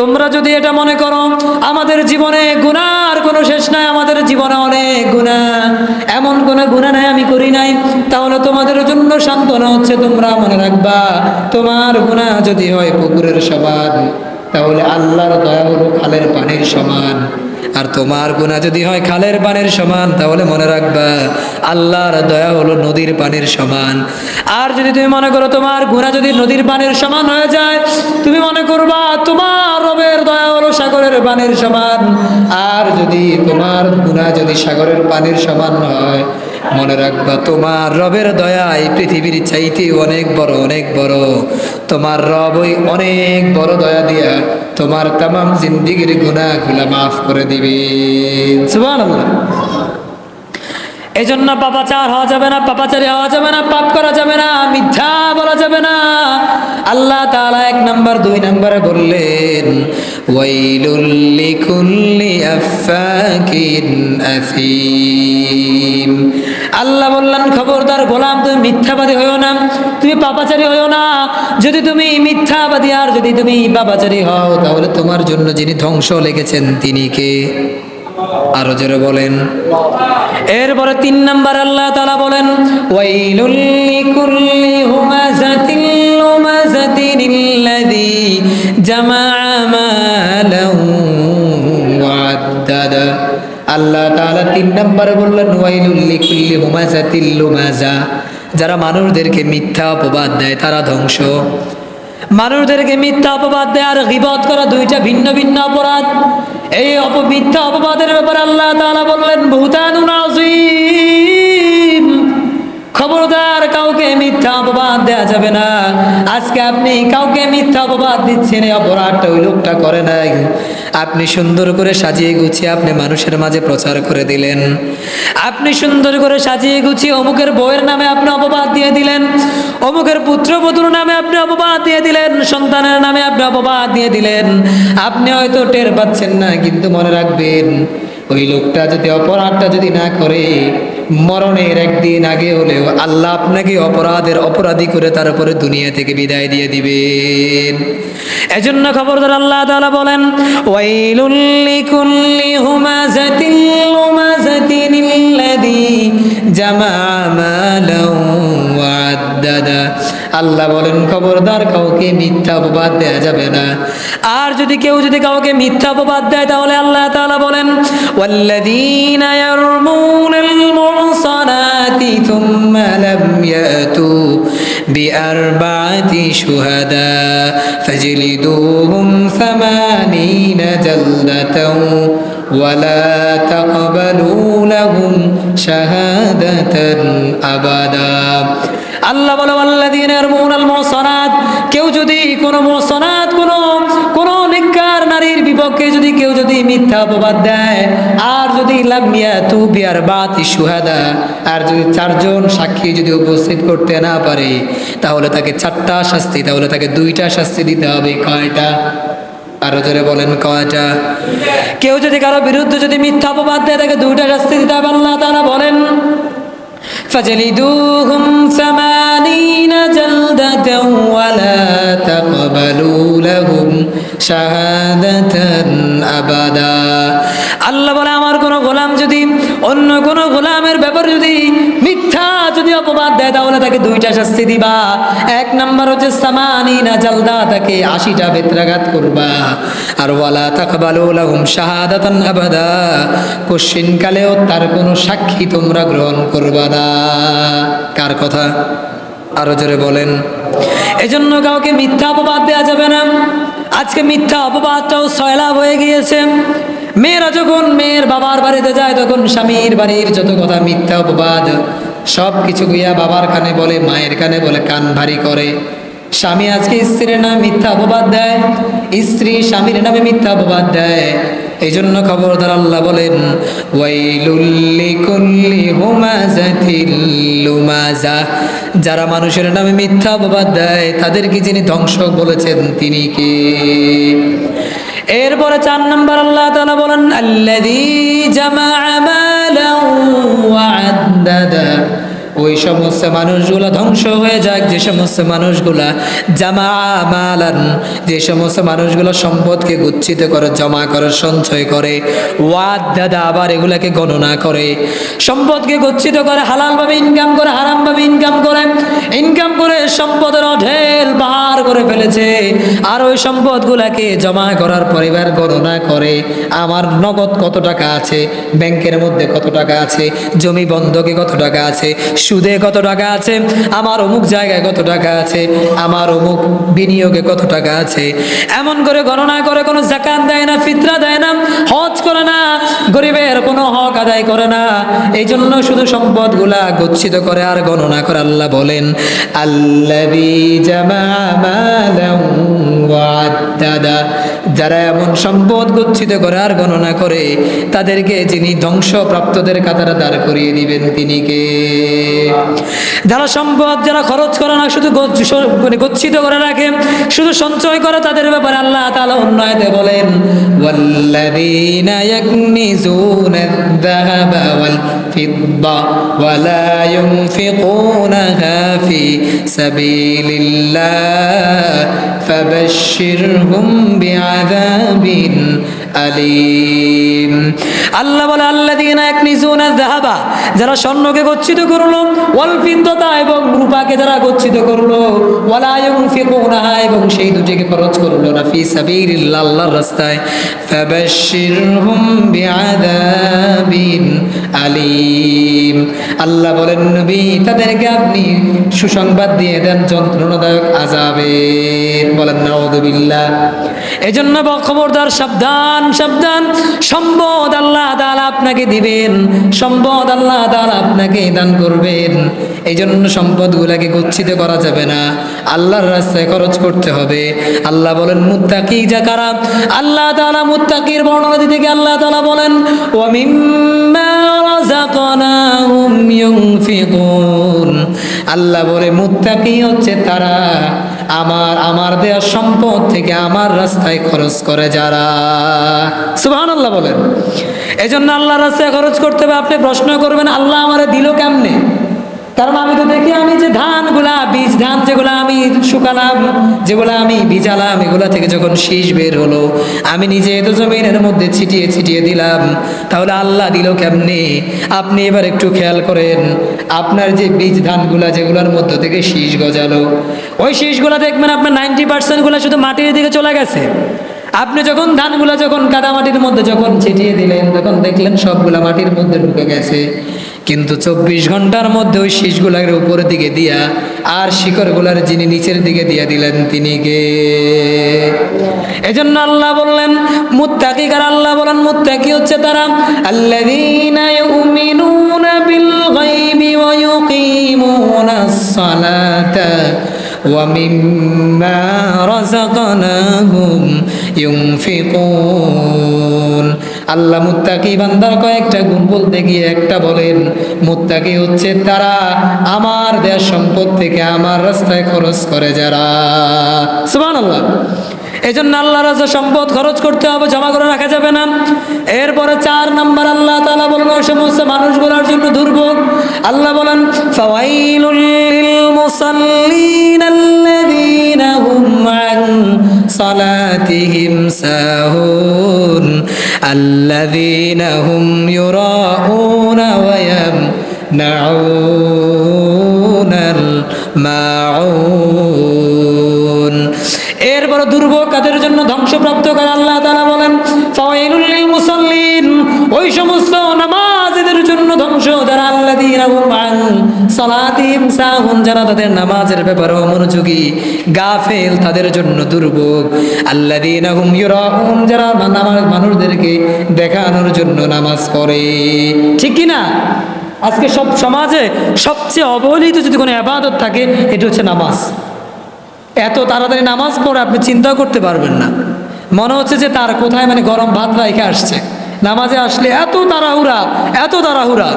তোমরা যদি এটা মনে করো, আমাদের জীবনে গুনার কোনো শেষ নাই, আমাদের জীবনে অনেক গুণা। এমন কোনো গুণা নাই, আমি করি নাই। তাহলে তোমাদের জন্য সান্ত্বনা হচ্ছে, তোমরা মনে রাখবা, তোমার গুণা যদি হয় পুকুরের সমান, তাহলে আল্লাহর দয়া হলো খালের পানির সমান। আর তোমার গুণা যদি হয় খালের পানির সমান, তাহলে মনে রাখবা আল্লাহর দয়া হলো নদীর পানির সমান। আর যদি তুমি মনে করো তোমার গুণা যদি নদীর পানির সমান হয়ে যায়, তুমি মনে করবা তোমার রবের দয়া হলো সাগরের পানির সমান। আর যদি তোমার গুণা যদি সাগরের পানির সমান হয় মনে রাখবা, তোমার রবের দয়া এই পৃথিবীর চাইতে অনেক বড় অনেক বড়। তোমার রব ওই অনেক বড় দয়া দিয়া তোমার তামাম জিন্দিগির গুণাগুলা মাফ করে দিবে। এই জন্য পাপাচার হওয়া যাবে না, পাপাচারি হওয়া যাবে না, পাপ করা যাবে না, মিথ্যা বলা যাবে না। আল্লাহ তাআলা এক নাম্বার, দুই নাম্বারে বললেন, ওয়াইলুল আফাকিন আল্লাহ বললেন, খবরদার গোলাম, তুমি মিথ্যাবাদী হইও না। তুমি পাপাচারী হইও না। যদি তুমি মিথ্যাবাদী, আর যদি তুমি পাপাচারী হও, তাহলে তোমার জন্য যিনি ধ্বংস লেগেছেন তিনি কে? আরও জোরে বলেন। এরপরে তিন নাম্বার আল্লাহ তালা বলেন, ওয়াইলুল লিকুল্লি হুমাযাতিল আল্লাহ তাআলা তিন নাম্বারে বললেন, ওয়াইলুল লিকুল্লি হুমাযাতিল লুমাযা যারা মানুষদেরকে মিথ্যা অপবাদ দেয়, তারা ধ্বংস। মানুষদেরকে মিথ্যা অপবাদ দেয় আর গিবত করা দুইটা ভিন্ন ভিন্ন অপরাধ। এই অপ, মিথ্যা অপবাদের ব্যাপারে আল্লাহ তাআলা বললেন ভূতানুন আযীম। মিথ্যা অপবাদ দেয়া যাবে না। আজকে আপনি কাউকে মিথ্যা অপবাদ দিচ্ছেন, এই অপরাধটা ওই লোকটা করে নাই। আপনি সুন্দর করে সাজিয়ে গুছিয়ে আপনি মানুষের মাঝে প্রচার করে দিলেন। আপনি সুন্দর করে সাজিয়ে গুছিয়ে অমুকের বউয়ের নামে আপনি অপবাদ দিয়ে দিলেন, অমুকের পুত্রবধূর নামে আপনি অপবাদ দিয়ে দিলেন, সন্তানের নামে আপনি অপবাদ দিয়ে দিলেন। আপনি হয়তো টের পাচ্ছেন না, কিন্তু মনে রাখবেন, ওই লোকটা যদি অপরাধটা যদি না করে মরণের একদিন আগে হলেও আল্লাহ আপনাকে অপরাধের অপরাধী করে তারপরে দুনিয়া থেকে বিদায় দিয়ে দিবেন। এজন্য খবরদার আল্লাহ তাআলা বলেন, ওয়াইলুল লিকুল্লি হুমাযাতিল লুমাযাতিন আল্লাযী জামাআ মালাহু ওয়াদ্দাদা আল্লাহ বলেন খবরদার কাউকে মিথ্যা অপবাদ দেয়া যাবে না আর যদি কেউ যদি কাউকে মিথ্যা অপবাদ দেয় তাহলে আল্লাহ তাআলা বলেন ওয়াল্লাযীনা ইয়ারমুনাল মুহসানাতি থুম্মা লাম ইয়াতু বিআরবা'তি শুহাদা ফাজলিদুহুম ثمانين جلدة ولا تقبلوا لهم شهادة أبدا আল্লাহ বলে আল্লাযীনা ইয়ারমুনাল মুহসানাত কেউ যদি কোনো মুহসানাত, কোনো কোনো নিকার নারীর বিপক্ষে যদি কেউ যদি মিথ্যা অপবাদ দেয়, আর যদি লামিয়া তু বিয়ার বাতি সুহাদা আর যদি চারজন সাক্ষী যদি উপস্থিত করতে না পারে, তাহলে তাকে চারটা শাস্তি, তাহলে তাকে দুইটা শাস্তি দিতে হবে। কয়টা? আরও জোরে বলেন, কয়টা? কেউ যদি কারও বিরুদ্ধে যদি মিথ্যা অপবাদ দেয়, তাকে দুইটা শাস্তি দিতে হবে। আল্লাহ তারা বলেন فاجلدوهم ثمانين جلدة ولا تقبلوا لهم شهادة أبدا. আল্লাহ বলে, আমার কোন গোলাম যদি, অন্য কোন গোলামের ব্যাপারে যদি মিথ্যা যদি অপবাদ দেয়, তাহলে তাকে দুইটা শাস্তি দিবা। এক নাম্বার হচ্ছে, সামানি না জালদা, তাকে আশিটা বেত্রাঘাত করবা। আর ওয়ালা তাকবালু লাহুম শাহাদাতান আবাদা কোশ্চিন কালেও তার কোনো সাক্ষী তোমরা গ্রহণ করবা না। কার কথা? আরও জোরে বলেন। এজন্য কাউকে মিথ্যা অপবাদ দেওয়া যাবে না। আজকে মিথ্যা অপবাদটাও সয়লাভ হয়ে গিয়েছে। মেয়েরা যখন মেয়ের বাবার বাড়িতে যায়, তখন স্বামীর বাড়ির যত কথা মিথ্যা অপবাদ সব কিছু গিয়া বাবার কানে বলে, মায়ের কানে বলে, কান ভারী করে। স্বামী আজকে স্ত্রীর নামে মিথ্যা অপবাদ দেয়, স্ত্রী স্বামীর নামে মিথ্যা অপবাদ দেয়। এই জন্য খবরদার আল্লাহ বলেন যারা মানুষের নামে মিথ্যা অপবাদ দেয়, তাদেরকে যিনি ধ্বংস বলেছেন, তিনি কে? এরপরে চার নম্বর আল্লাহ তাআলা বলেন আল্লাযী জামাআ মালাহু ওয়া আদ্দাদা। ওই সমস্ত মানুষগুলা ধ্বংস হয়ে যাক, যে সমস্ত মানুষগুলা জামা মালান, যে সমস্ত মানুষগুলো সম্পদকে গুচ্ছিত করে, জমা করে, সঞ্চয় করে, ওয়াদ, দাদা আবার এগুলাকে গণনা করে, সম্পদকে গচ্ছিত করে, হালালভাবে ইনকাম করে, হারামভাবে ইনকাম করে ইনকাম করে সম্পদের অঢেল পাহার করে ফেলেছে, আর ওই সম্পদগুলাকে জমা করার পরিবার গণনা করে, আমার নগদ কত টাকা আছে, ব্যাংকের মধ্যে কত টাকা আছে, জমি বন্ধকে কত টাকা আছে সুদে কত টাকা আছে? আমার অমুক জায়গায় কত টাকা আছে? আমার অমুক বিনিয়োগে কত টাকা আছে? এমন করে গণনা করে কোনো জাকাত দেয় না, ফিতরা দেয় না, হজ করে না, গরিবের কোনো হক আদায় করে না। এই জন্য শুধু সম্পদগুলা গচ্ছিত করে আর গণনা করে আল্লাহ বলেন ওয়াদ্দাদা যারা এমন সম্পদ গচ্ছিত করে আর গণনা করে, তাদেরকে যিনি ধ্বংসপ্রাপ্তদের কাতারা দাঁড় করিয়ে দিবেন, তিনি কে? যারা সম্পদ যারা খরচ করে না শুধু গচ্ছ- স- মানে গচ্ছিত করে রাখে শুধু সঞ্চয় করে তাদের ব্যাপারে আল্লাহ তাআলা উন্নয়তে বলেন ওয়াল্লাযীনা ইয়াকনিজুনা الذهب والفضة ولا ينفقونها في سبيل الله فبشرهم بعذاب আলিম। আল্লাহ বলে, আল্লাযীনা ইয়াকনিজুনা যাহাবা, যারা স্বর্ণকে গচ্ছিত করল ফিদ্দাতা এবং রূপাকে যারা গচ্ছিত করল, ওয়ালা ইউনফিকুনাহা এবং সেই দুটিকে খরচ করল না, ফি সাবিলিল্লাহ আল্লাহর রাস্তায়। ফাবাশশিরহুম বিআযাবিন আলিম। আল্লাহ বলেন, নবী, তাদেরকে আপনি সুসংবাদ দিয়ে দেন, যন্ত্রণাদায়ক আযাবের। বলেন, নাউযুবিল্লাহ। এজন্য খবরদার সাবধান। সাবধান সাবধান। সম্পদ আল্লাহ তাআলা আপনাকে দিবেন। সম্পদ আল্লাহ তাআলা আপনাকে দান করবেন। এই জন্য সম্পদগুলোকে গচ্ছিত করা যাবে না। আল্লাহর রাস্তায় খরচ করতে হবে। আল্লাহ বলেন, মুত্তাকি যা কারা আল্লাহ তাআলা মুত্তাকির বর্ণনা দিতে গিয়ে আল্লাহ তাআলা বলেন, ওয়া মিম্মা রাযাকনাহুম ইউনফিকুন। আল্লাহ বলে, মুত্তাকি হচ্ছে তারা আমার আমার দেয়া সম্পদ থেকে আমার রাস্তায় খরচ করে যারা। সুবহানাল্লাহ বলেন। এই জন্য আল্লাহ রাস্তায় খরচ করতে হবে। আপনি প্রশ্ন করবেন, আল্লাহ আমারে দিল কেমনে? কারণ আমি তো দেখি আমি যে ধানগুলা বীজ, ধান যেগুলো আমি শুকালাম, যেগুলো আমি ভিজালাম, এগুলা থেকে যখন শীষ বের হলো, আমি নিজে তো জমিনের মধ্যে ছিটিয়ে ছিটিয়ে দিলাম। তাহলে আল্লাহ দিল কেমনে? আপনি এবার একটু খেয়াল করেন, আপনার যে বীজ ধানগুলা যেগুলোর মধ্য থেকে শীষ গজালো, ওই শীষগুলা দেখবেন আপনার নাইনটি পার্সেন্টগুলো শুধু মাটির দিকে চলে গেছে। আপনি যখন ধানগুলা যখন কাদা মাটির মধ্যে যখন ছিটিয়ে দিলেন, তখন দেখলেন সবগুলা মাটির মধ্যে ঢুকে গেছে। কিন্তু চব্বিশ ঘণ্টার মধ্যে ওই শীষগুলার উপরের দিকে দিয়া আর শিকড়গুলার যিনি নিচের দিকে দিয়া দিলেন তিনি গে এজন্য আল্লাহ বললেন, মুত্তাকি কার? আল্লাহ বলেন, মুত্তাকি হচ্ছে তারা আল্লাহ ইউমিনুনা বিল রাযাকনাহুম ইউনফিকুন। আল্লাহ মুত্তাকি বান্দার কয়েকটা গুণ বলতে গিয়ে একটা বলেন, মুত্তাকি হচ্ছে তারা আমার দেশ সম্পদ থেকে আমার রাস্তায় খরচ করে যারা। সুবহানাল্লাহ। এই জন্য আল্লাহ রাজা সম্পদ খরচ করতে হবে, জমা করে রাখা যাবে না। এরপরে চার নাম্বার আল্লাহ তাআলা বলেন, ওই সমস্ত মানুষগুলোর জন্য দুর্ভোগ। আল্লাহ বলেন সালাতিহিম সাহুন আল্লাযীনা হুম ইউরাউনা ওয়া ইয়ামনাউনাল মাউন এরপর দুর্ভোগ কাদের জন্য ধ্বংসপ্রাপ্ত করে আল্লাহ তাআলা বলেন, ফাওয়াইলুল লিল মুসাল্লিন। ওই সমস্ত নামাজীদের জন্য ধ্বংস যারা আল্লাযীনা হুম আন সালাতিহিম সাহুন যারা তাদের নামাজের ব্যাপারে অমনোযোগী, গাফেল তাদের জন্য দুর্ভোগ। আল্লাযীনা হুম যারা নামাজ মানুষদেরকে দেখানোর জন্য নামাজ পড়ে। ঠিক কি না আজকে সব সমাজে সবচেয়ে অবহেলিত যদি কোনো আবাদত থাকে, এটা হচ্ছে নামাজ। এত তাড়াতাড়ি নামাজ পড়ে আপনি চিন্তাও করতে পারবেন না। মনে হচ্ছে যে তার কোথায় মানে গরম ভাত রাইখে আসছে। নামাজে আসলে এত তাড়াহুড়া এত তাড়াহুড়া,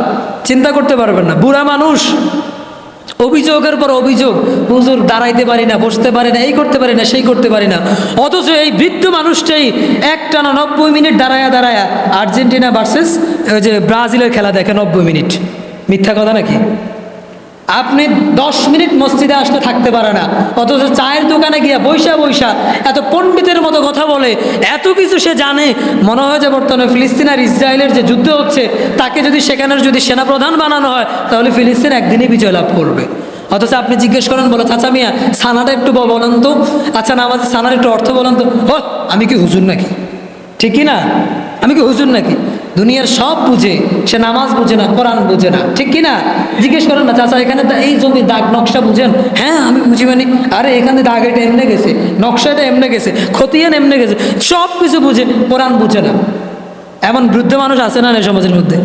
চিন্তা করতে পারবেন না। বুড়া মানুষ, অভিযোগের পর অভিযোগ, হুজুর দাঁড়াইতে পারি না, বসতে পারি না, এই করতে পারি না, সেই করতে পারি না। অথচ এই বৃদ্ধ মানুষটাই একটানা নব্বই মিনিট দাঁড়ায়া দাঁড়ায়া আর্জেন্টিনা ভার্সেস ওই যে ব্রাজিলের খেলা দেখে নব্বই মিনিট। মিথ্যা কথা নাকি? আপনি দশ মিনিট মসজিদে আসতে থাকতে পারে না। অথচ চায়ের দোকানে গিয়া বৈশা বৈশা এত পণ্ডিতের মতো কথা বলে, এত কিছু সে জানে। মনে হয় যে বর্তমানে ফিলিস্তিন আর ইসরায়েলের যে যুদ্ধ হচ্ছে, তাকে যদি সেখানের যদি সেনাপ্রধান বানানো হয়, তাহলে ফিলিস্তিন একদিনই বিজয় লাভ করবে। অথচ আপনি জিজ্ঞেস করেন, বলো, চাচা মিয়া, সানাটা একটু বলেন তো। আচ্ছা না, আমাদের সানার একটু অর্থ বলেন তো। আমি কি হুজুর নাকি? ঠিকই না, আমি কি হুজুর নাকি? দুনিয়ার সব বুঝে, সে নামাজ বুঝে না, কোরআন বুঝে না। ঠিক কি না জিজ্ঞেস করেন না চাচা এখানে দা- এই জমি দাগ, নকশা বুঝেন? হ্যাঁ আমি বুঝি মানে আরে, এখানে দাগ এটা এমনে গেছে নকশাটা এমনে গেছে, খতিয়ান এমনে গেছে, সব কিছু বুঝে, কোরআন বুঝে না। এমন বৃদ্ধ মানুষ আছে না এই সমাজের মধ্যে?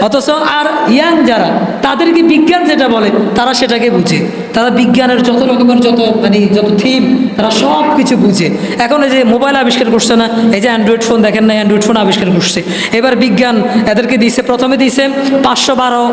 অথচ আর ইয়াং যারা তাদেরকে বিজ্ঞান যেটা বলে, তারা সেটাকে বুঝে। তারা বিজ্ঞানের যত রকমের যত মানে যত থিম তারা সব কিছু বুঝে। এখন এই যে মোবাইল আবিষ্কার করছে না, এই যে অ্যান্ড্রয়েড ফোন দেখেন না অ্যান্ড্রয়েড ফোন আবিষ্কার করছে। এবার বিজ্ঞান এদেরকে দিছে, প্রথমে দিছে পাঁচশো বারো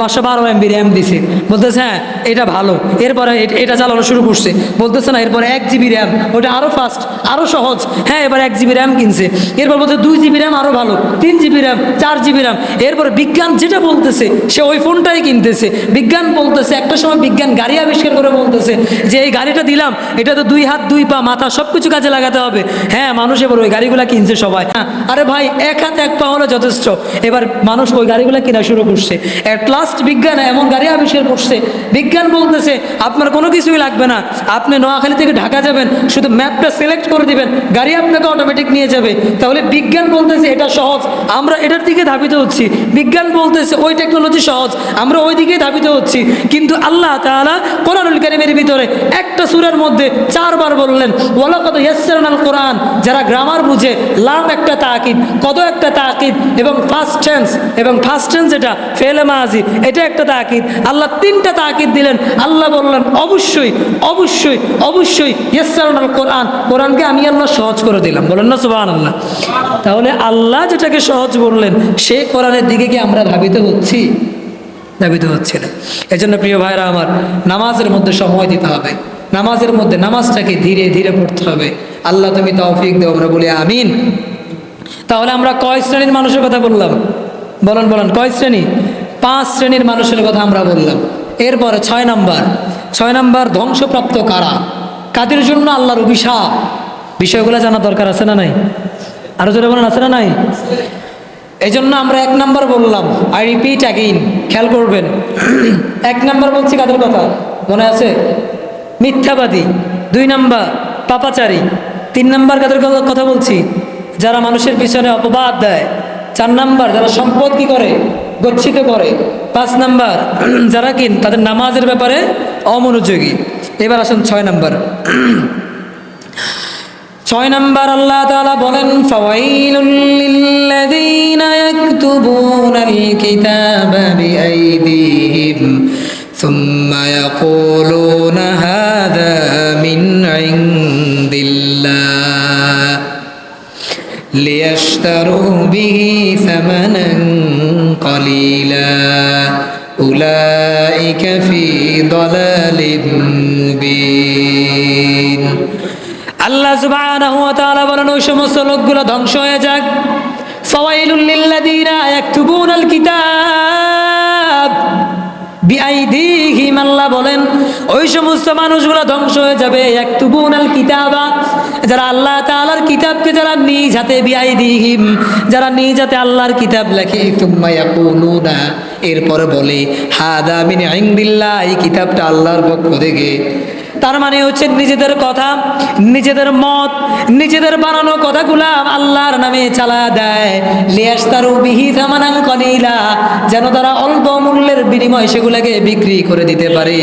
পাঁচশো বারো এমবি র্যাম দিছে। বলতেছে হ্যাঁ এটা ভালো। এরপরে এটা চালানো শুরু করছে। বলতেছে না, এরপরে এক জিবি র্যাম ওটা আরও ফাস্ট আরও সহজ। হ্যাঁ এবার এক জিবি র্যাম কিনছে। এরপর বলছে, দুই জিবি র্যাম আরও ভালো, তিন জিবি র্যাম চার জিবি র্যাম এরপর বিজ্ঞান যেটা বলতেছে, সে ওই ফোনটাই কিনতেছে। বিজ্ঞান বলতেছে, একটা সময় বিজ্ঞান গাড়ি আবিষ্কার করে বলতেছে যে এই গাড়িটা দিলাম এটা তো দুই হাত দুই পা মাথা সব কিছু কাজে লাগাতে হবে। হ্যাঁ মানুষ এবার ওই গাড়িগুলা কিনছে সবাই। হ্যাঁ, আরে ভাই এক হাত এক পা হলে যথেষ্ট। এবার মানুষ ওই গাড়িগুলা কিনা শুরু করছে। অ্যাট লাস্ট বিজ্ঞান এমন গাড়ি আবিষ্কার করছে। বিজ্ঞান বলতেছে আপনার কোনো কিছুই লাগবে না। আপনি নোয়াখালী থেকে ঢাকা যাবেন শুধু ম্যাপটা সিলেক্ট করে দিবেন গাড়ি আপনাকে অটোমেটিক নিয়ে যাবে। তাহলে বিজ্ঞান বলতেছে এটা সহজ। আমরা এটার দিকে ধাবিত হচ্ছি। বিজ্ঞান বলতেছে ওই টেকনোলজি সহজ। আমরা ওই দিকে ধাবিত হচ্ছি। কিন্তু আল্লাহ তাআলা কোরআনুল কারিমের ভিতরে একটা সুরের মধ্যে চারবার বললেন, ওয়ালাকাদ ইয়াসসারনাল কোরআন যারা গ্রামার বুঝে, লাম একটা তাকিদ কত একটা তাকিদ, এবং ফার্স্ট টেন্স, এবং ফার্স্ট টেন্স এটা ফেলে মাজি, এটা একটা তাকিদ। আল্লাহ তিনটা তাকিদ দিলেন। আল্লাহ বললেন, অবশ্যই অবশ্যই অবশ্যই ইয়াসসারনাল কোরআন, কোরআনকে আমি আল্লাহ সহজ করে দিলাম। বলেন না, সুবহানাল্লাহ। তাহলে আল্লাহ যেটাকে সহজ বললেন, সেই কোরআনের দিকে কি আমরা ধাবিত হচ্ছি? ধাবিত হচ্ছে না এজন্য প্রিয় ভাইরা আমার, নামাজের মধ্যে সময় দিতে হবে। নামাজের মধ্যে নামাজটাকে ধীরে ধীরে পড়তে হবে। আল্লাহ তুমি তৌফিক দেও, আমরা বলি আমিন। তাহলে আমরা কয় শ্রেণির মানুষের কথা বললাম? বলেন বলেন, কয় শ্রেণি? পাঁচ শ্রেণির মানুষের কথা আমরা বললাম। এরপরে ছয় নাম্বার। ছয় নাম্বার, ধ্বংসপ্রাপ্ত কারা? কাদের জন্য আল্লাহর অভিশাপ? বিষয়গুলো জানা দরকার আছে না নাই? আরও জোরে বলেন, আছে না নাই? এই জন্য আমরা এক নাম্বার বললাম। আই রিপিট অ্যাগেইন খেয়াল করবেন। এক নাম্বার বলছি কাদের কথা? মনে আছে? মিথ্যাবাদী। দুই নাম্বার, পাপাচারী। তিন নাম্বার কাদের কথা- বলছি? যারা মানুষের পিছনে অপবাদ দেয়। চার নাম্বার, যারা সম্পদ কি করে? গচ্ছিত করে। পাঁচ নাম্বার, যারা কিন তাদের নামাজের ব্যাপারে অমনোযোগী। এবার আসেন ছয় নাম্বার। ছয় নম্বর আল্লাহ তাআলা বলেন ফাওয়াইলুল লিল্লাযীনা ইয়াকতুবুনাল কিতাবা বিআইদিহিম সুম্মা ইয়াকুলুনা হাযা মিন ইনদিল্লাহ ليشتروا به ثمنا قليلا أولئك في ضلال আল্লাহ তাআলা বলেন, ওই সমস্ত লোকগুলো ধ্বংস হয়ে যাক। ফাওয়াইলুল লিল্লাযীনা ইয়াকতুবুনাল কিতাব বিআইদিহিম, আল্লাহ বলেন, ওই সমস্ত মানুষগুলো ধ্বংস হয়ে যাবে, ইয়াকতুবুনাল কিতাবা। যারা আল্লাহ তাআলার কিতাবকে যারা নিজ হাতে বিআইদিহিম, যারা নিজ হাতে আল্লাহর কিতাব লেখে তুম্মা ইয়াকুলুনা এরপরে বলে, হাদা মিন ইনদিল্লাহ, এই কিতাবটা আল্লাহর পক্ষ থেকে তার মানে হচ্ছে নিজেদের কথা, নিজেদের মত, নিজেদের বানানো কথাগুলা আল্লাহর নামে চালা দেয়। কলিলা, যেন তারা অল্প মূল্যের বিনিময় সেগুলোকে বিক্রি করে দিতে পারে।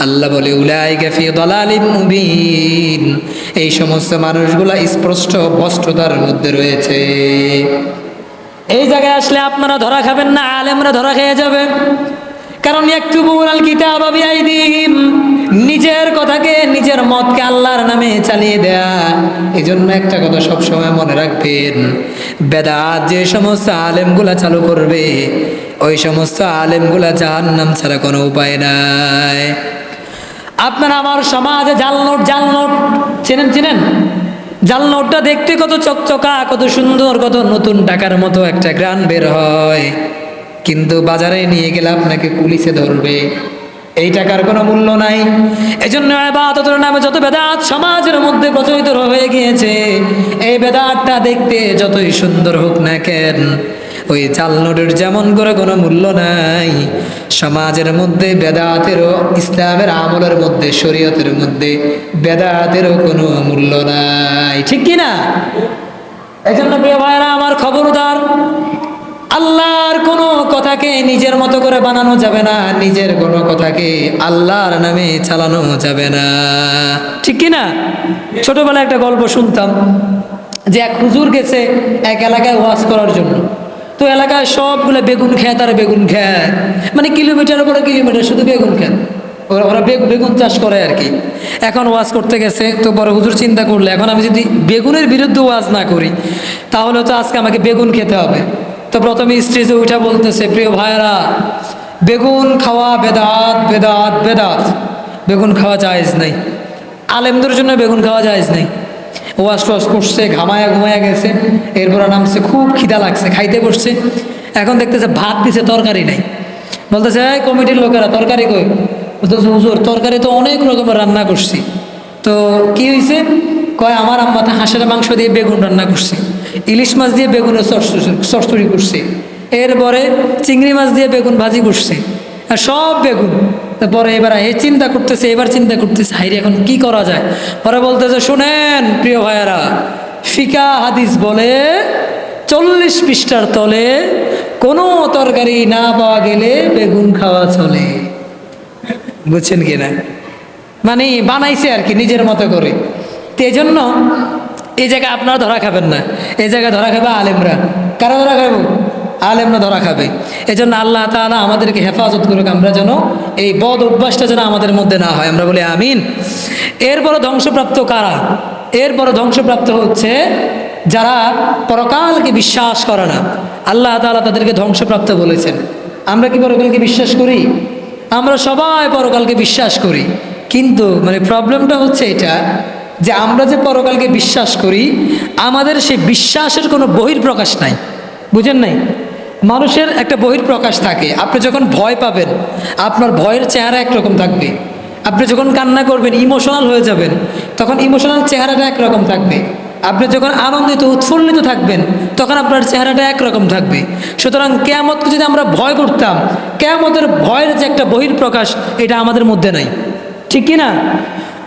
আল্লাহ বলে উলাই দলালিম এই সমস্ত মানুষগুলা স্পষ্ট ভ্রষ্টতার মধ্যে রয়েছে। এই জায়গায় আসলে আপনারা ধরা খাবেন না, আলেমরা ধরা খেয়ে যাবে। কারণ একটু আল কিতাব বিআইদিহিম। নিজের কথাকে, নিজের মতকে আল্লাহর নামে চালিয়ে দেয়া। এই জন্য একটা কথা সবসময় মনে রাখবেন, বেদাত যে সমস্ত আলেমগুলা চালু করবে, ওই সমস্ত আলেমগুলা জাহান্নাম ছাড়া কোনো উপায় নাই। আপনার আমার সমাজে জাল নোট জাল নোট চেনেন চেনেন? জাল নোটটা দেখতে কত চকচকা, কত সুন্দর, কত নতুন টাকার মতো একটা গ্রান বের হয়। কিন্তু বাজারে নিয়ে গেলে আপনাকে পুলিশে ধরবে। এই টাকার কোনো মূল্য নাই। এই জন্য আবাদতের নামে যত বেদাত সমাজের মধ্যে প্রচলিত হয়ে গিয়েছে, এই বেদাতটা দেখতে যতই সুন্দর হোক না কেন, ওই চাল নোটের যেমন করে কোনো মূল্য নাই। সমাজের মধ্যে বেদাতেরও, ইসলামের আমলের মধ্যে, শরীয়তের মধ্যে বেদাতেরও কোনো মূল্য নাই। ঠিক কি না এই জন্য প্রিয় ভাইরা আমার খবরদার আল্লাহর কোনো কথাকে নিজের মতো করে বানানো যাবে না, নিজের কোনো কথাকে আল্লাহর নামে চালানো যাবে না। ঠিক কি না? ছোটবেলায় একটা গল্প শুনতাম যে এক হুজুর গেছে এক এলাকায় ওয়াজ করার জন্য। তো এলাকায় সবগুলো বেগুন খেত আর বেগুন খেত। মানে কিলোমিটার পরে কিলোমিটার শুধু বেগুন খেত। ওরা ওরা বেগ- বেগুন চাষ করে আর কি। এখন ওয়াজ করতে গেছে, তো বড় হুজুর চিন্তা করলে, এখন আমি যদি বেগুনের বিরুদ্ধে ওয়াজ না করি, তাহলে তো আজকে আমাকে বেগুন খেতে হবে। তো প্রথমে স্টেজে উঠা বলতেছে, প্রিয় ভাইরা বেগুন খাওয়া বেদাত বেদাত বেদাত। বেগুন খাওয়া জায়েজ নাই। আলেমদের জন্য বেগুন খাওয়া জায়েজ নাই। ওয়াশ টোয়াশ করছে ঘামায়া ঘুমায়া গেছে। এরপরে নামছে, খুব খিদা লাগছে, খাইতে বসছে। এখন দেখতেছে ভাত দিছে, তরকারি নাই। বলতেছে, এই কমিটির লোকেরা, তরকারি কই? বলতেছে, হুজুর, তরকারি তো অনেক রকমের রান্না করছি। তো কি হয়েছে কয়, আমার আম্মাতে হাঁসের মাংস দিয়ে বেগুন রান্না করছি। ইলিশ মাছ দিয়ে বেগুনের চচ্চড়ি করছে এরপরে চিংড়ি মাছ দিয়ে বেগুন ভাজি করছি সব বেগুন। তারপরে এবার এ চিন্তা করতেছে, এবার চিন্তা করতেছে হাইরে এখন কি করা যায়? পরে বলতেছে, শোনেন, প্রিয় ভাইয়ারা, ফিকা হাদিস বলে চল্লিশ পৃষ্ঠার তলে কোনো তরকারি না পাওয়া গেলে বেগুন খাওয়া চলে। বুঝছেন কি না মানে বানাইছে আর কি, নিজের মতো করে। তো জন্য এই জায়গায় আপনারা ধরা খাবেন না। এই জায়গায় ধরা খাবে আলেমরা। কারা ধরা খাব? আলেমরা ধরা খাবে। এই জন্য আল্লাহ তাআলা আমাদেরকে হেফাজত করুক আমরা যেন এই বদ অভ্যাসটা যেন আমাদের মধ্যে না হয়। আমরা বলি আমিন। এরপরে ধ্বংসপ্রাপ্ত কারা? এরপরে ধ্বংসপ্রাপ্ত হচ্ছে যারা পরকালকে বিশ্বাস করে না। আল্লাহ তাআলা তাদেরকে ধ্বংসপ্রাপ্ত বলেছেন। আমরা কি পরকালকে বিশ্বাস করি? আমরা সবাই পরকালকে বিশ্বাস করি। কিন্তু মানে প্রবলেমটা হচ্ছে এটা যে আমরা যে পরকালকে বিশ্বাস করি, আমাদের সেই বিশ্বাসের কোনো বহির্প্রকাশ নাই। বুঝেন নাই? মানুষের একটা বহির্প্রকাশ থাকে। আপনি যখন ভয় পাবেন, আপনার ভয়ের চেহারা একরকম থাকবে। আপনি যখন কান্না করবেন ইমোশনাল হয়ে যাবেন, তখন ইমোশনাল চেহারাটা একরকম থাকবে। আপনি যখন আনন্দিত, উৎফুল্লিত থাকবেন, তখন আপনার চেহারাটা একরকম থাকবে। সুতরাং কেয়ামতকে যদি আমরা ভয় করতাম, কেয়ামতের ভয়ের যে একটা বহির্প্রকাশ এটা আমাদের মধ্যে নাই। ঠিক কি না?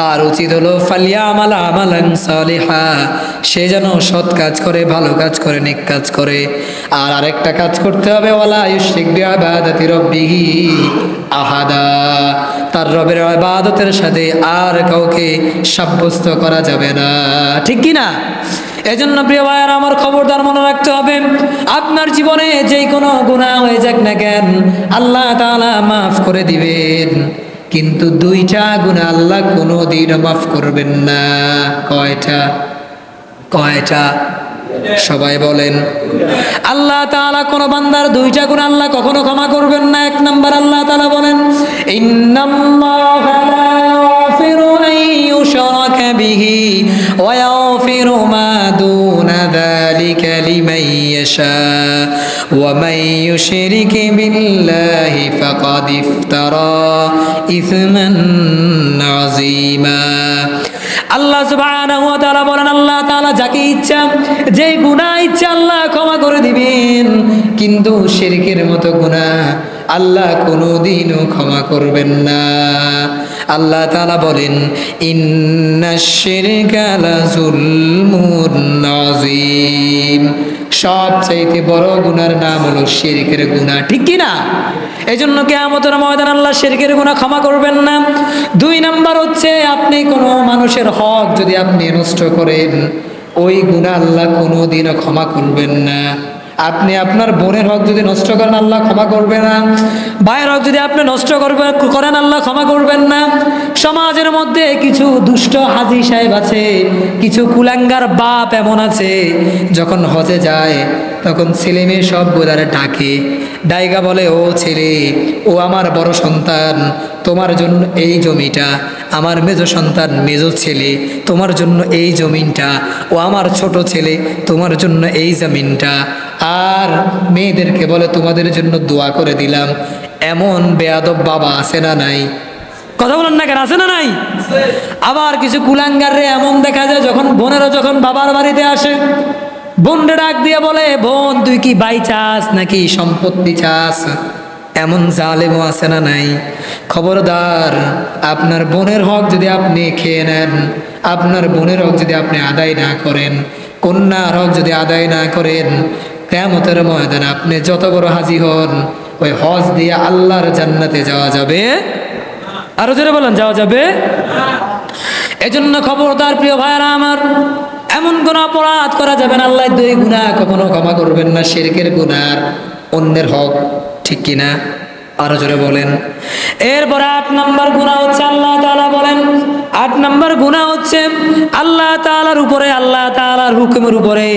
তার উচিত হলো, ফালিয়া আমালা আমালান সালিহা। সে যেন সৎ কাজ করে, ভালো কাজ করে, নেক কাজ করে। আর আরেকটা কাজ করতে হবে, ওয়ালা ইউশরিক বিআবাদাতি রাব্বিহি আহাদা। তার রবের ইবাদতের সাথে আর কাউকে সাব্যস্ত করা যাবে না। ঠিক কি না? এজন্য প্রিয় ভাইয়ার, আমার খবরদার মনে রাখতে হবে, আপনার জীবনে যে কোনো গুনাহ হয়ে যাক না কেন, আল্লাহ তাআলা মাফ করে দিবেন। কিন্তু দুইটা গুণা আল্লাহ কোনো দিন মাফ করবেন না। কয়টা? কয়টা? সবাই বলেন, আল্লাহ তাআলা কোন বান্দার দুইটা গুণ আল্লাহ কখনো ক্ষমা করবেন না। এক নাম্বার আল্লাহ তাআলা বলেন বিহি ওয়া ইয়াগফিরু মা দুনা যালিকা ইয়াশা ওয়া মান ইউশরিক বিল্লাহি ফাকাদ ইফতারা ইসমান আযীমা। আল্লাহ সুবহানাহু ওয়া তাআলা বলেন, আল্লাহ তাআলা যাকে ইচ্ছা, যে গুনাহ ইচ্ছা আল্লাহ ক্ষমা করে দিবেন। কিন্তু শিরকের মতো গুনাহ আল্লাহ কোনোদিনও ক্ষমা করবেন না। আল্লাহ তাআলা বলেন, ইন্নাশ শিরকা লাযুলমুন আযীম। সবচাইতে বড় গুনার নাম হলো শিরকের গুণা ঠিক কিনা? এই জন্য কে কেয়ামতের ময়দান আল্লাহ শিরকের গুণা ক্ষমা করবেন না। দুই নাম্বার হচ্ছে, আপনি কোনো মানুষের হক যদি আপনি নষ্ট করেন, ওই গুণা আল্লাহ কোনোদিনও ক্ষমা করবেন না। আপনি আপনার বোনের হক যদি নষ্ট করেন, আল্লাহ ক্ষমা করবে না। ভাইয়ের হক যদি আপনি নষ্ট করবে করেন, আল্লাহ ক্ষমা করবেন না। সমাজের মধ্যে কিছু দুষ্ট হাজি সাহেব আছে, কিছু কুলাঙ্গার বাপ এমন আছে। যখন হজে যায়, তখন ছেলে মেয়ে সব বোধারে ডাকে। ডাইগা বলে, ও ছেলে, ও আমার বড় সন্তান, তোমার জন্য এই জমিটা, আমার মেজ সন্তান, মেজ ছেলে, তোমার জন্য এই জমিনটা, ও আমার ছোট ছেলে, তোমার জন্য এই জমিনটা। আর মেয়েদেরকে বলে, তোমাদের জন্য দোয়া করে দিলাম। এমন বেয়াদব বাবা আছে না নাই? কথা বলেন না কেন, আছে না নাই? আবার কিছু কুলাঙ্গার এমন দেখা যায়, যখন বোনেরা যখন বাবার বাড়িতে আসে, বোনরে ডাক দিয়ে বলে, বোন, তুই কি বাই চাস নাকি সম্পত্তি চাস? এমন জালেমও আছে না নাই? খবরদার, আপনার বোনের হক যদি আপনি খেয়ে নেন, আপনার বোনের হক যদি আপনি আদায় না করেন, কন্যার হক যদি আদায় না করেন কেমতের ময়দানে আপনি যত বড় হাজি হন, ওই হজ দিয়ে আল্লাহর জান্নাতে যাওয়া যাবে। আরও জোরে বলেন, যাওয়া যাবে? এজন্য খবরদার প্রিয় ভাইয়ারা আমার, এমন কোন অপরাধ করা যাবে না, আল্লাহ দুই গুণা কখনো ক্ষমা করবেন না, শেরকের গুনার অন্যের হক, ঠিক কিনা? আরও জোরে বলেন। এরপরে আট নম্বর গুণা হচ্ছে আল্লাহ বলেন, আট নম্বর গুণা হচ্ছে আল্লাহ তালার উপরে, আল্লাহ তালার হুকুমের উপরে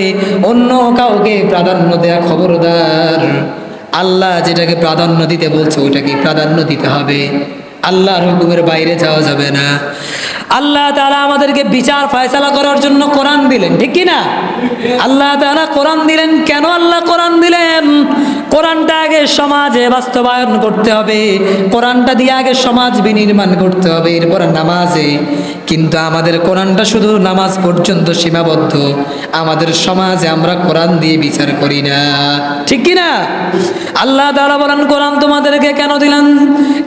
অন্য কাউকে প্রাধান্য দেয়া খবরদার। আল্লাহ যেটাকে প্রাধান্য দিতে বলছে, ওইটাকে প্রাধান্য দিতে হবে। আল্লাহর হুকুমের বাইরে যাওয়া যাবে না। আল্লাহ তাআলা আমাদেরকে বিচার ফয়সালা করার জন্য কোরআন দিলেন, ঠিক কি না? আল্লাহ তাআলা কোরআন দিলেন, কেন আল্লাহ কোরআন দিলেন? কোরআনটা আগে সমাজে বাস্তবায়ন করতে হবে, কোরআনটা দিয়ে আগে সমাজ বিনির্মাণ করতে হবে, এরপর নামাজে। কিন্তু আমাদের কোরআনটা শুধু নামাজ পর্যন্ত সীমাবদ্ধ, আমাদের সমাজে আমরা কোরআন দিয়ে বিচার করি না। ঠিক কি না? আল্লাহ তাআলা বলেন, কোরআন তোমাদেরকে কেন দিলাম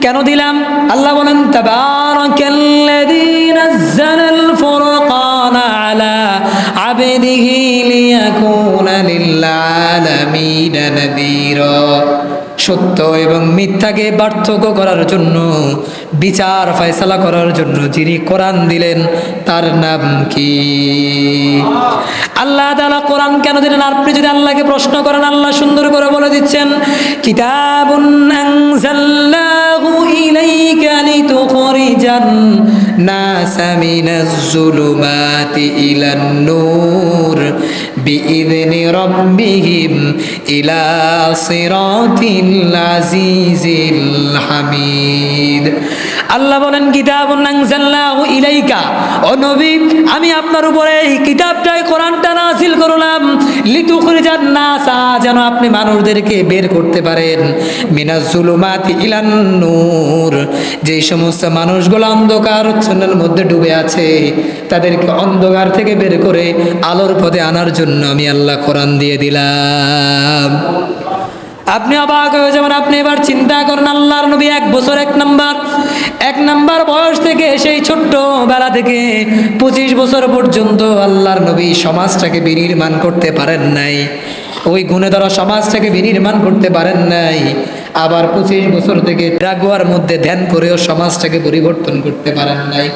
কেন দিলাম? আল্লাহ বলেন তাবারাকাল্লাযী নাযালাল ফুরকানা আলা আবদিহি লিয়াকুনা লিল আলামিনা নাযীরা সত্য এবং মিথ্যাকে পার্থক্য করার জন্য, বিচার, ফয়সালা করার জন্য যিনি কোরআন দিলেন, তার নাম কি? আল্লাহ তাআলা কোরআন কেন দিলেন? আপনি যদি আল্লাহকে প্রশ্ন করেন, আল্লাহ সুন্দর করে বলে দিচ্ছেন, কিতাবুন بإذن ربهم إلى صراط العزيز الحميد. আল্লাহ বলেন আনজালনাহু ইলাইকা। ও নবী, আমি আপনার উপরে এই কিতাবটাই কোরআনটা নাযিল করলাম। লিতুখরিজান নাসা, যেন আপনি মানুষদেরকে বের করতে পারেন। মিনাজ জুলুমাতি ইলান নূর। যে সমস্ত মানুষগুলো অন্ধকার উচ্ছন্নের মধ্যে ডুবে আছে, তাদেরকে অন্ধকার থেকে বের করে আলোর পথে আনার জন্য আমি আল্লাহ কোরআন দিয়ে দিলাম। আপনি অবাক হয়ে যাবেন, আপনি এবার চিন্তা করেন, আল্লাহর নবী এক বছর এক নাম্বার এক নাম্বার বয়স থেকে সেই ছোট্ট বেলা থেকে পঁচিশ বছর পর্যন্ত আল্লাহর নবী সমাজটাকে বিনির্মাণ করতে পারেন নাই। ওই গুণে ধরা সমাজটাকে বিনির্মাণ করতে পারেন নাই। আবার পঁচিশ বছর থেকে রাগুয়ার মধ্যে ধ্যান করেও সমাজটাকে পরিবর্তন করতে পারেন নাই।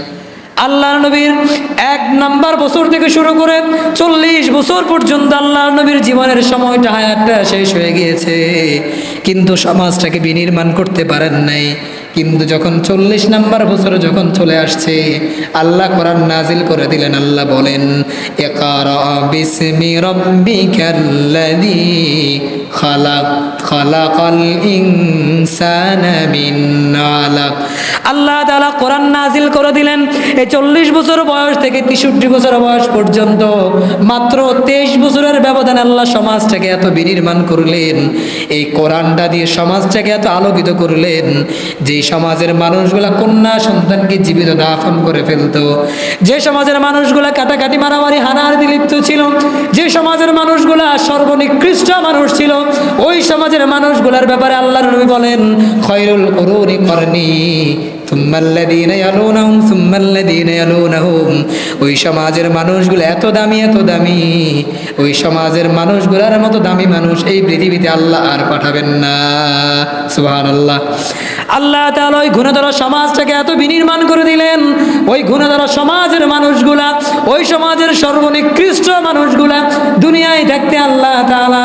আল্লাহ নবীর এক নাম্বার বছর থেকে শুরু করে চল্লিশ বছর পর্যন্ত আল্লাহ নবীর জীবনের সময়টা হায়াতটা শেষ হয়ে গিয়েছে। কিন্তু সমাজটাকে বিনির্মাণ করতে পারেন নাই। কিন্তু যখন চল্লিশ নাম্বার বছর যখন চলে আসছে, আল্লাহ কোরআন নাজিল করে দিলেন, আল্লাহ বলেন, ইকরা বিসমি রাব্বিকাল্লাযী খালাক খালাকাল আল্লাহ তাআলা কোরআন নাজিল করে দিলেন, এই চল্লিশ বছর বয়স থেকে তেষট্টি বছর বয়স পর্যন্ত মাত্র তেইশ বছরের ব্যবধানে আল্লাহ সমাজটাকে এত বিনির্মাণ করলেন, এই কোরআনটা দিয়ে সমাজটাকে এত আলোকিত করলেন, যে সমাজের মানুষগুলা কন্যা সন্তানকে জীবিত দাফন করে ফেলতো। যে সমাজের মানুষগুলা কাটাকাটি মারামারি হানাহারি লিপ্ত ছিল, যে সমাজের মানুষগুলা সর্বনিকৃষ্ট মানুষ ছিল, ওই সমাজের মানুষগুলার ব্যাপারে আল্লাহর নবী বলেন, খয়রুল করুনি করনি ওই সমাজের মানুষগুলো এত দামি এত দামি। ওই সমাজের মানুষগুলোর মতো দামি মানুষ এই পৃথিবীতে আল্লাহ আর পাঠাবেন না। সুবহানাল্লাহ। আল্লাহ তাআলা ওই গুণধর সমাজটাকে এত বিনির্মাণ করে দিলেন, ওই গুণধর সমাজের মানুষগুলা ওই সমাজের সর্বনিকৃষ্ট মানুষগুলা দুনিয়ায় থাকতে আল্লাহ তাআলা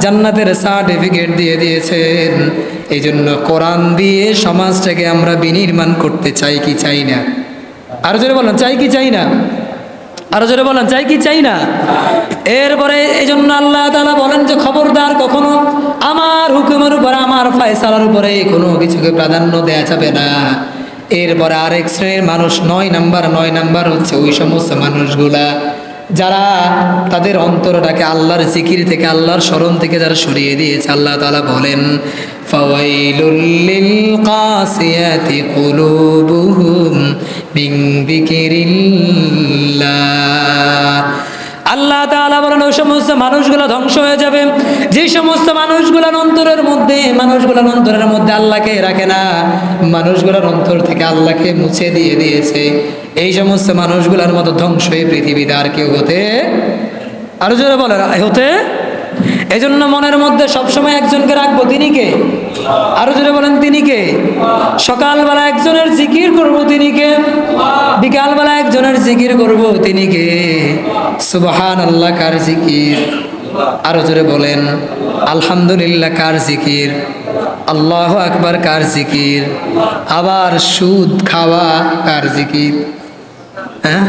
জান্নাতের সার্টিফিকেট দিয়ে দিয়েছেন। এই জন্য কোরআন দিয়ে সমাজটাকে আমরা বিনির্মাণ করতে চাই কি চাই না? আরও জোরে বলেন, চাই কি চাই না? আরও জোরে বলেন, চাই কি চাই না? এরপরে এই জন্য আল্লাহ তাআলা বলেন যে, খবরদার কখনো আমার হুকুমের উপরে, আমার ফয়সালার উপরে কোনো কিছুকে প্রাধান্য দেয়া যাবে না। এরপরে আরেক শ্রেণির মানুষ নয় নাম্বার নয় নাম্বার হচ্ছে ওই সমস্ত মানুষগুলা যারা তাদের অন্তরটাকে আল্লাহর জিকির থেকে, আল্লাহর স্মরণ থেকে যারা সরিয়ে দিয়েছে, আল্লাহ তালা বলেন, ফাওয়াইলুল লিল কাসিয়াতি কুলুবুহুম যিকিরিল্লাহ। আল্লাহ তাআলা বলেন, ওই সমস্ত মানুষগুলো ধ্বংস হয়ে যাবে। যে সমস্ত মানুষগুলোর অন্তরের মধ্যে, মানুষগুলোর অন্তরের মধ্যে আল্লাহকে রাখে না, মানুষগুলোর অন্তর থেকে আল্লাহকে মুছে দিয়ে দিয়েছে। এই সমস্ত মানুষগুলোর মতো ধ্বংস হয়ে পৃথিবীতে আর কেউ হতে, আরও জোরে বলে হতে? এই জন্য মনের মধ্যে সবসময় একজনকে রাখব। তিনি কে? আরও জোরে বলেন, তিনি কে? সকালবেলা একজনের জিকির করব তিনি কে? বিকালবেলা একজনের জিকির করব তিনি কে? সুবহান আল্লাহ কার জিকির? আরও জোরে বলেন, আলহামদুলিল্লাহ, কার জিকির? আল্লাহ আকবার, কার জিকির? আবার সুদ খাওয়া, কার জিকির? হ্যাঁ?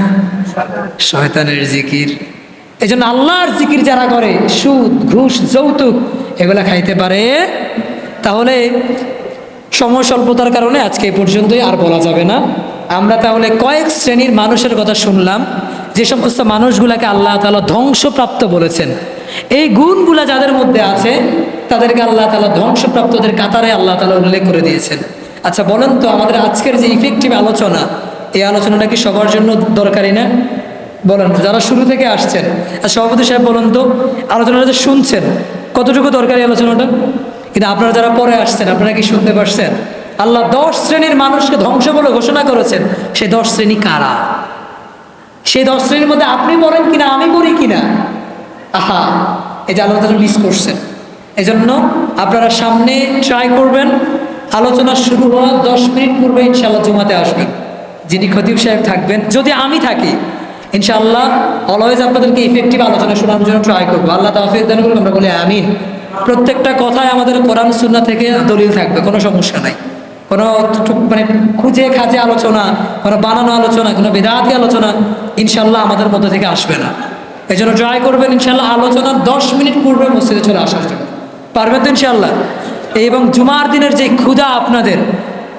শয়তানের জিকির। এই জন্য আল্লাহর জিকির যারা করে, সুদ, ঘুষ, যৌতুক, এগুলা খাইতে পারে তাহলে সময় স্বল্পতার কারণে আজকে পর্যন্তই আর বলা যাবে না। আমরা তাহলে কয়েক শ্রেণির মানুষের কথা শুনলাম, যে সমস্ত মানুষগুলাকে আল্লাহ তালা ধ্বংসপ্রাপ্ত বলেছেন। এই গুণগুলা যাদের মধ্যে আছে, তাদেরকে আল্লাহ তালা ধ্বংসপ্রাপ্তদের কাতারে আল্লাহ তালা উল্লেখ করে দিয়েছেন। আচ্ছা বলেন তো, আমাদের আজকের যে ইফেক্টিভ আলোচনা, এই আলোচনাটা কি সবার জন্য দরকারি না? বলেন যারা শুরু থেকে আসছেন, আর সভাপতি সাহেব বলুন তো, আলোচনাটা যে শুনছেন, কতটুকু দরকারি আলোচনাটা? কিন্তু আপনারা যারা পরে আসছেন, আপনারা কি শুনতে পারছেন? আল্লাহ দশ শ্রেণির মানুষকে ধ্বংস বলে ঘোষণা করেছেন। সেই দশ শ্রেণি কারা? সেই দশ শ্রেণির মধ্যে আপনি পড়েন কিনা, আমি পড়ি কিনা? আহা, এই যে আলোচনা মিস করছেন। এই জন্য আপনারা সামনে ট্রাই করবেন। আলোচনা শুরু হওয়ার দশ মিনিট পূর্বে ইনশাল্লাহ জুমাতে আসবেন। যিনি খতিব সাহেব থাকবেন, যদি আমি থাকি, ইনশাআল্লাহ অলওয়েজ আপনাদেরকে ইফেক্টিভ আলোচনা শোনানোর জন্য ট্রাই করব। আল্লাহ তাফিক দান আমরা বলি আমিন। প্রত্যেকটা কথায় আমাদের কোরআন সুন্না থেকে দলিল থাকবে, কোনো সমস্যা নাই। কোনো মানে খুঁজে খাজে আলোচনা, কোনো বানানো আলোচনা, কোনো বেদাতি আলোচনা ইনশাল্লাহ আমাদের মধ্যে থেকে আসবে না। এই জন্য ট্রাই করবেন ইনশাল্লাহ আলোচনার দশ মিনিট পূর্বে মসজিদে চলে আসার জন্য। পারবেন তো ইনশাল্লাহ? এবং জুমার দিনের যে ক্ষুধা আপনাদের,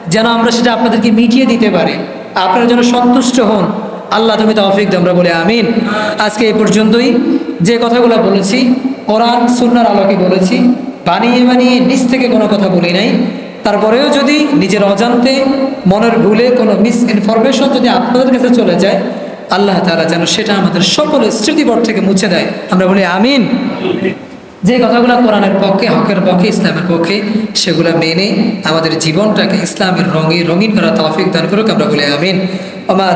যেন আমরা সেটা আপনাদেরকে মিটিয়ে দিতে পারি, আপনারা যেন সন্তুষ্ট হন, আল্লাহ তুমি তৌফিক দাও, আমরা বলে আমিন। আজকে এই পর্যন্তই। যে কথাগুলো বলেছি কোরআন, সুন্নার আলোকে বলেছি, বানিয়ে বানিয়ে নিজ থেকে কোনো কথা বলি নাই। তারপরেও যদি নিজের অজান্তে মনের ভুলে কোনো মিস ইনফরমেশন যদি আপনাদের কাছে চলে যায়, আল্লাহ তাআলা যেন সেটা আমাদের সকলের স্মৃতিবর থেকে মুছে দেয়। আমরা বলি আমিন। যে কথাগুলো কোরআনের পক্ষে, হকের পক্ষে, ইসলামের পক্ষে, সেগুলো মেনে আমাদের জীবনটাকে ইসলামের রঙে, রঙিন করা তফিক দান করুক, আমরা বলি আমিন। ওমা